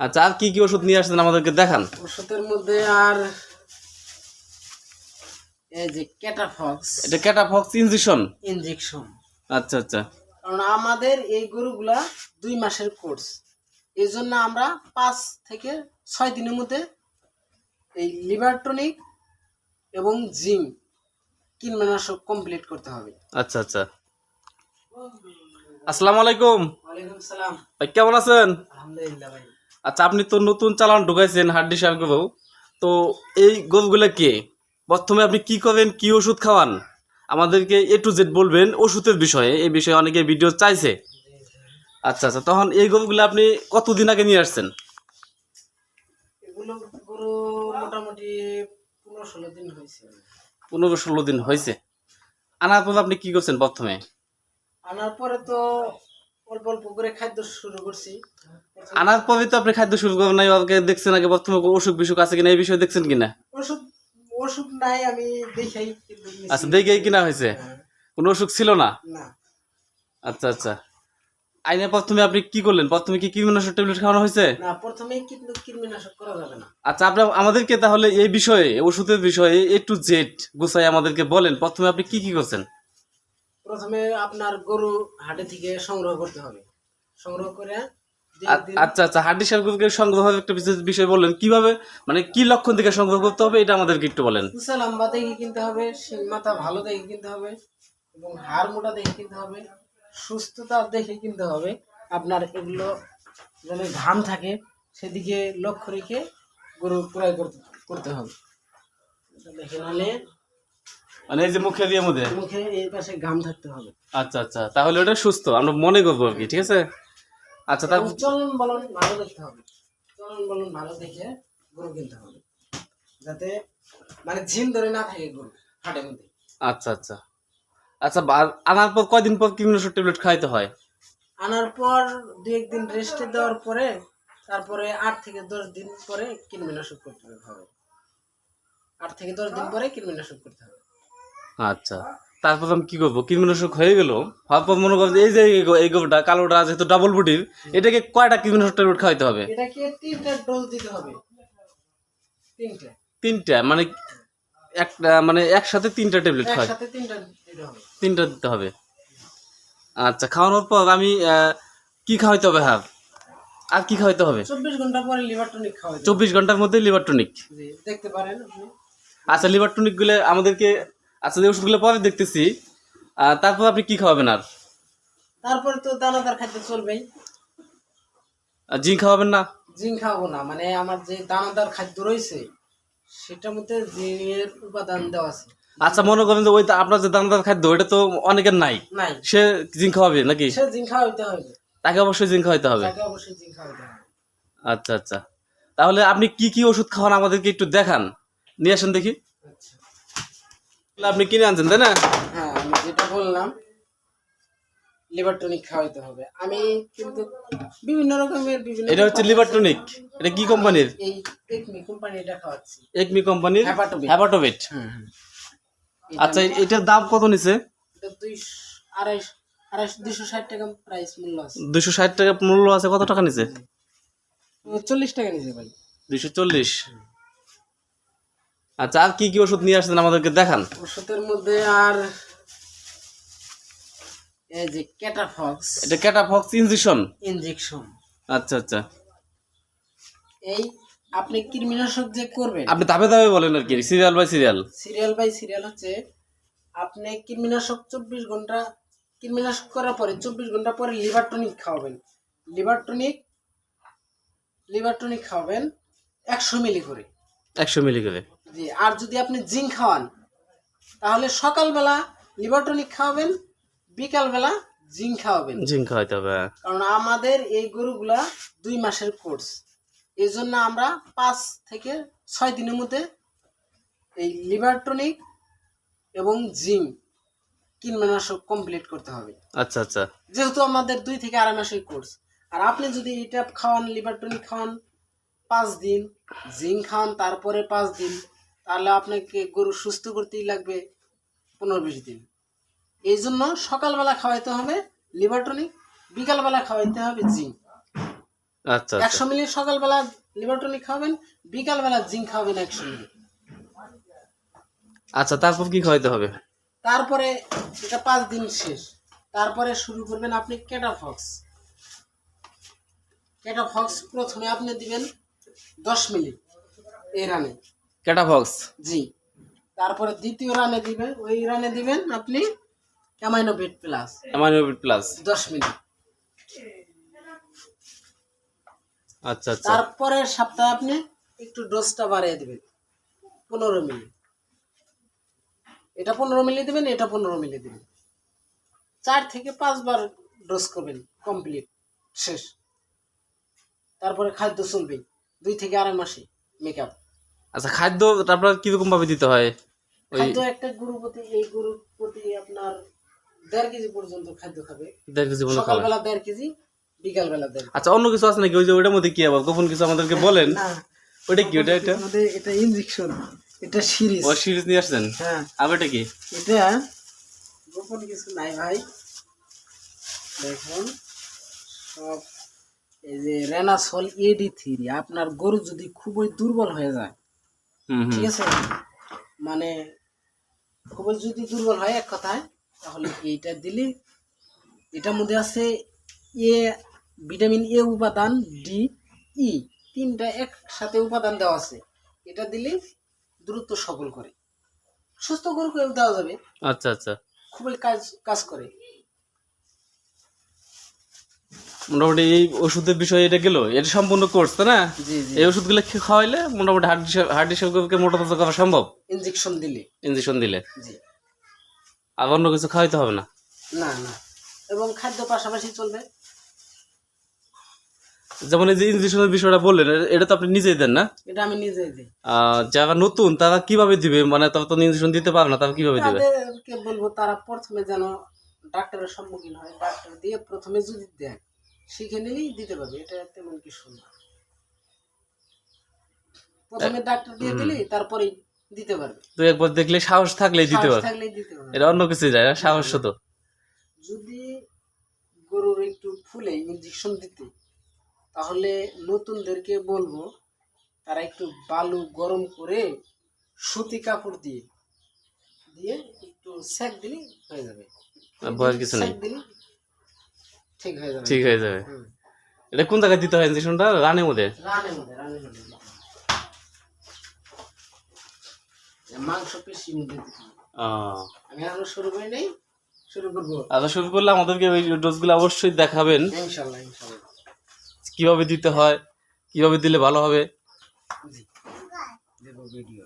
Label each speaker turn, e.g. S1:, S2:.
S1: আচ্ছা আর কি কি ওষুধ নিয়ে আসছেন আমাদেরকে দেখান?
S2: ওষুধের মধ্যে আর এই যে ক্যাটাফক্স
S1: এটা ক্যাটাফক্স ইনজেকশন
S2: ইনজেকশন
S1: আচ্ছা আচ্ছা।
S2: কারণ আমাদের এই গরুগুলা দুই মাসের কোর্স এই জন্য আমরা পাঁচ থেকে ছয় দিনের মধ্যে এই লিভারটনিক এবং জিম কীটনাশক কমপ্লিট করতে হবে।
S1: আচ্ছা আচ্ছা। আসসালামু আলাইকুম।
S2: ওয়ালাইকুম সালাম।
S1: ভাই কেমন আছেন?
S2: আলহামদুলিল্লাহ ভাই।
S1: আচ্ছা আপনি তো নতুন চালান ঢুকাইছেন হাড্ডি সার গরু তো এই গরুগুলা কে? প্রথমে আপনি কি করবেন? কি ওষুধ খাওয়ান? আমাদেরকে এ টু জেড বলবেন ওষুধের বিষয়ে। এই বিষয়ে অনেকে ভিডিও চাইছে। আচ্ছা আচ্ছা তখন এই গরুগুলো আপনি কতদিন আগে নিয়ে আসছেন?
S2: এগুলো গরু মোটামুটি পনেরো ষোলো দিন হয়েছে।
S1: পনেরো ষোলো দিন হয়েছে। আনার পর আপনি কি করছেন প্রথমে?
S2: আনার পরে তো অল্প অল্প করে খাদ্য শুরু করছি।
S1: আনার পরে তো আপনি খাদ্য শুরু করেন নাই আগে দেখছেন আগে অসুখ বিসুখ আছে কিনা এই বিষয়ে দেখছেন কিনা?
S2: ওষুধ নাই আমি দেখাই
S1: আচ্ছা কিনা হয়েছে?
S2: হ্যাঁ,
S1: কোনো অসুখ ছিল না?
S2: না।
S1: আচ্ছা আচ্ছা। আইনে প্রথমে আপনি কি করলেন? প্রথমে কি কীটনাশক ট্যাবলেট খাওয়ানো হয়েছে?
S2: না প্রথমে কীটনাশক করা যাবে না।
S1: আচ্ছা আপনি আমাদেরকে তাহলে এই বিষয়ে ওষুধের বিষয়ে এ টু জেড গুছাই আমাদেরকে বলেন। প্রথমে আপনি কি কি করছেন?
S2: প্রথমে আপনার গরু হাটে থেকে সংগ্রহ করতে হবে। সংগ্রহ করে
S1: আচ্ছা আচ্ছা হাড্ডি সারগুলোকে সংগ্রহ একটা বিশেষ বিষয় বললেন। কীভাবে মানে কি লক্ষণ থেকে সংগ্রহ করতে হবে এটা আমাদেরকে একটু বলেন।
S2: উঁচা লম্বা দেখে কিনতে হবে শিং মাথা ভালো দেখে কিনতে হবে এবং হাড় মোটা দেখে কিনতে হবে সুস্থতা দেখে কিনতে হবে। আপনার এগুলো যেন ঘাম থাকে সেদিকে লক্ষ্য রেখে গরু ক্রয় করতে করতে হবে। দেখে নাহলে
S1: মানে এই যে মুখে দিয়ে মধ্যে
S2: মুখে এই পাশে ঘাম থাকতে হবে।
S1: আচ্ছা আচ্ছা। তাহলে ওটা সুস্থ। আমরা মনে করব আর কি ঠিক আছে? আচ্ছা তার
S2: চলন বলন ভালো দেখতে হবে। চলন বলন ভালো দেখে গরু কিনতে হবে। যাতে মানে ঝিম ধরে না থাকে গরু হাটের মধ্যে।
S1: আচ্ছা আচ্ছা। আচ্ছা আনার পর কয়দিন পর কীটনাশক ট্যাবলেট খাইতে হয়?
S2: আনার পর দু একদিন রেস্টে দেওয়ার পরে তারপরে আট থেকে দশ দিন পরে কীটনাশক করতে হবে। আট থেকে দশ দিন পরে কীটনাশক করতে হবে।
S1: আচ্ছা। তারপর আমি কি করব? কীটনাশক হয়ে গেল। হওয়ার পর মনে করো যে এই যে এই গো- এই গোটা কালোটা যেহেতু ডাবল বডির এটাকে কয়টা কীটনাশক ট্যাবলেট খাইতে হবে?
S2: এটাকে তিনটা ডোজ দিতে হবে। তিনটা।
S1: তিনটা? মানে একটা মানে একসাথে তিনটা ট্যাবলেট
S2: একসাথে তিনটা দিতে হবে।
S1: আচ্ছা খাওয়ানোর পর আমি কি খাওয়াইতে হবে হ্যাঁ আর কি খাওয়াইতে হবে?
S2: চব্বিশ ঘণ্টা পরে লিভার টনিক খাওয়াই
S1: চব্বিশ ঘণ্টার মধ্যে লিভার টনিক
S2: দেখতে পারেন
S1: আচ্ছা লিভার টনিকগুলো আমাদেরকে আচ্ছা এই ওষুধগুলো পরে দেখতেছি। তারপর আপনি কি খাওয়াবেন আর?
S2: তারপরে তো দানাদার খাদ্য চলবেই।
S1: জিঙ্ক খাওয়াবেন না?
S2: জিঙ্ক খাওয়াবো না মানে আমার যে দানাদার খাদ্য রয়েছে সেটার মধ্যে জিনের উপাদান দেওয়া আছে।
S1: আচ্ছা মনে করেন যে ওই তো আপনার যে দানাদার খাদ্য ওইটা তো অনেকের নাই।
S2: নাই।
S1: সে জিঙ্ক খাওয়াবে নাকি?
S2: সে জিঙ্ক খাওয়াইতে হবে।
S1: তাকে অবশ্যই জিঙ্ক খাওয়াইতে হবে।
S2: তাকে অবশ্যই জিঙ্ক খাওয়াইতে হবে।
S1: আচ্ছা আচ্ছা। তাহলে আপনি কি কি ওষুধ খাওয়ান আমাদেরকে একটু দেখান। নিয়ে আসেন দেখি। আপনি কিনে আনছেন তাই না?
S2: হ্যাঁ আমি যেটা বললাম লিভার টনিক খাওয়াইতে হবে। আমি কিন্তু বিভিন্ন রকমের বিভিন্ন
S1: এটা হচ্ছে লিভার টনিক এটা কি কোম্পানির
S2: এই একমি কোম্পানিটা খাওয়াচ্ছি।
S1: একমি কোম্পানির। হ্যাপাটোভেট
S2: হ্যাঁ হ্যাঁ।
S1: আচ্ছা এটার দাম কত নিছে?
S2: এটা দুই আড়াইশ আড়াইশ দুশো ষাট টাকা প্রাইস মূল্য আছে।
S1: দুশো ষাট টাকা মূল্য আছে কত টাকা নিছে?
S2: চল্লিশ টাকা নিয়েছে ভাই।
S1: দুশো চল্লিশ। আচ্ছা আর কি কি ওষুধ নিয়ে আসছেন আমাদেরকে দেখান?
S2: ওষুধের মধ্যে আর এই যে ক্যাটাফক্স
S1: এটা ক্যাটাফক্স ইনজেকশন
S2: ইনজেকশন
S1: আচ্ছা আচ্ছা।
S2: এই আপনি কৃমিনাশক যে করবেন।
S1: আপনি ধাপে ধাপে বলেন আর কি serial by serial.
S2: Serial by serial হচ্ছে আপনি কৃমিনাশক চব্বিশ ঘণ্টা কৃমিনাশক করার পরে চব্বিশ ঘণ্টা পরে লিভার টনিক খাওয়াবেন। লিভার টনিক লিভার টনিক খাওয়াবেন একশো মিলি করে।
S1: একশো মিলি করে।
S2: আর যদি আপনি জিঙ্ক খাওয়ান তাহলে সকালবেলা লিভার টনিক খাওয়াবেন বিকালবেলা জিঙ্ক খাওয়াবেন।
S1: জিঙ্ক খাওয়াইতে হবে হ্যাঁ।
S2: কারণ আমাদের এই গরুগুলা দুই মাসের কোর্স। এই জন্য আমরা পাঁচ থেকে ছয় দিনের মধ্যে এই লিভার টনিক এবং জিম কীটনাশক কমপ্লিট করতে হবে।
S1: আচ্ছা আচ্ছা।
S2: যেহেতু আমাদের দুই থেকে আড়াই মাসের কোর্স আর আপনি যদি এটা খাওয়ান লিভার টনিক খাওয়ান পাঁচ দিন জিঙ্ক খাওয়ান তারপরে পাঁচ দিন তাহলে আপনাকে গরু সুস্থ করতেই লাগবে পনেরো বিশ দিন। এই জন্য সকালবেলা খাওয়াইতে হবে লিভার টনিক বিকালবেলা খাওয়াইতে হবে জিঙ্ক।
S1: আচ্ছা আচ্ছা।
S2: একশো মিলি সকালবেলা লিভার টনিক খাবেন বিকালবেলা জিঙ্ক খাবেন একশো মিলি।
S1: আচ্ছা তারপর কি খাওয়াইতে হবে?
S2: তারপরে এটা পাঁচ দিন শেষ। তারপরে শুরু করবেন আপনি ক্যাটাফক্স ক্যাটাফক্স প্রথমে আপনি দিবেন দশ মিলি এই রানে।
S1: ক্যাটাফক্স
S2: জি। তারপরে দ্বিতীয় রানে দিবেন ওই রানে দিবেন আপনি অ্যামাইনোভেট প্লাস।
S1: Aminovit plus.
S2: দশ মিলি
S1: আচ্ছা আচ্ছা।
S2: তারপরের সপ্তাহে আপনি একটু ডোজটা বাড়িয়ে দিবেন। পনেরো মিলি। এটা পনেরো মিলি দিবেন এটা পনেরো মিলি দিবেন। চার থেকে পাঁচবার ডোজ করবেন কমপ্লিট শেষ। তারপরে খাদ্য চলবে দুই থেকে আড়াই মাসে মেকআপ।
S1: আচ্ছা খাদ্য তারপর কীরকম ভাবে দিতে হয়? ওই
S2: খাদ্য একটা গরু প্রতি এই গরুর প্রতি আপনার দেড় কেজি পর্যন্ত খাদ্য খাবে।
S1: দেড় কেজি মতো খাবে।
S2: সকালবেলা দেড় কেজি বিকালবেলা দেড়।
S1: আচ্ছা অন্য কিছু আছে নাকি? ওই যে ওটার মধ্যে কি আবার? গোপন কিছু আমাদেরকে বলেন।
S2: না।
S1: ওইটা কি? ওটা এটা
S2: আমাদের এটা ইনজেকশন এটা সিরিজ
S1: ও সিরিজ নিয়ে আসছেন?
S2: হ্যাঁ।
S1: আবার এটা কি?
S2: এটা গোপন কিছু নাই ভাই। দেখুন সব এই যে রেনাসল এডি থ্রি আপনার গরু যদি খুবই দুর্বল হয়ে যায় ঠিক আছে? মানে খুবই যদি দুর্বল হয় এক কথায় তাহলে এইটা দিলে এটার মধ্যে আছে এ ভিটামিন এ উপাদান ডি ই তিনটা একসাথে উপাদান দেওয়া আছে। এটা দিলে দ্রুত সবল করে। সুস্থ গরুকেও দেওয়া যাবে।
S1: আচ্ছা আচ্ছা।
S2: খুবই কাজ কাজ করে।
S1: মোটামুটি এই ওষুধের বিষয়ে এটা গেল এটা সম্পূর্ণ কোর্স তাই না? এই ওষুধগুলো খাওয়াইলে মোটামুটি হার্ট হার্ট ডিসকে মোটা করা সম্ভব?
S2: ইনজেকশন দিলে।
S1: ইঞ্জেকশন দিলে। আর অন্য কিছু খাওয়াইতে হবে না?
S2: না না। এবং খাদ্য পাশাপাশি চলবে।
S1: যেমন এই যে ইঞ্জেকশনের বিষয়টা বললেন এটা তো আপনি নিজেই দেন না?
S2: এটা আমি নিজেই দিই।
S1: যারা নতুন তারা কীভাবে দিবে? মানে তারা তো ইঞ্জেকশন দিতে পারে না তারা কীভাবে দিবে?
S2: বলব তারা প্রথমে যেন ডাক্তারের সম্মুখীন হয় ডাক্তার দিয়ে প্রথমে যদি দেয় শিখে নিলেই দিতে পারবে এটা তেমন কিছু না। প্রথমে ডাক্তার দিয়ে দিলেই তারপরে দিতে পারবে।
S1: তো একবার দেখলে সাহস থাকলেই দিতে
S2: সাহস
S1: পারে
S2: থাকলেই দিতে পারবে।
S1: এটা অন্য কিছু যায় না সাহস তো
S2: যদি গরুর একটু ফুলে ইঞ্জেকশন দিতে তাহলে নতুনদেরকে বলব তারা একটু বালু গরম করে সুতি কাপড় দিয়ে দিয়ে একটু সেক দিলে হয়ে যাবে।
S1: আর ভয়ের কিছু নেই।
S2: সেক দিলে ঠিক হয়ে যাবে।
S1: ঠিক হয়ে যাবে। এটা কোন জায়গায় দিতে হয় ইঞ্জেকশনটা রানের মধ্যে?
S2: রানের মধ্যে রানের মধ্যে। মাংস পেশির মধ্যে দিতে হবে। আমি এখনও শুরু করি নাই শুরু করব।
S1: আচ্ছা শুরু করলে আমাদেরকে ওই ডোজগুলো অবশ্যই দেখাবেন। কীভাবে দিতে হয় কীভাবে দিলে ভালো হবে?
S2: ভিডিও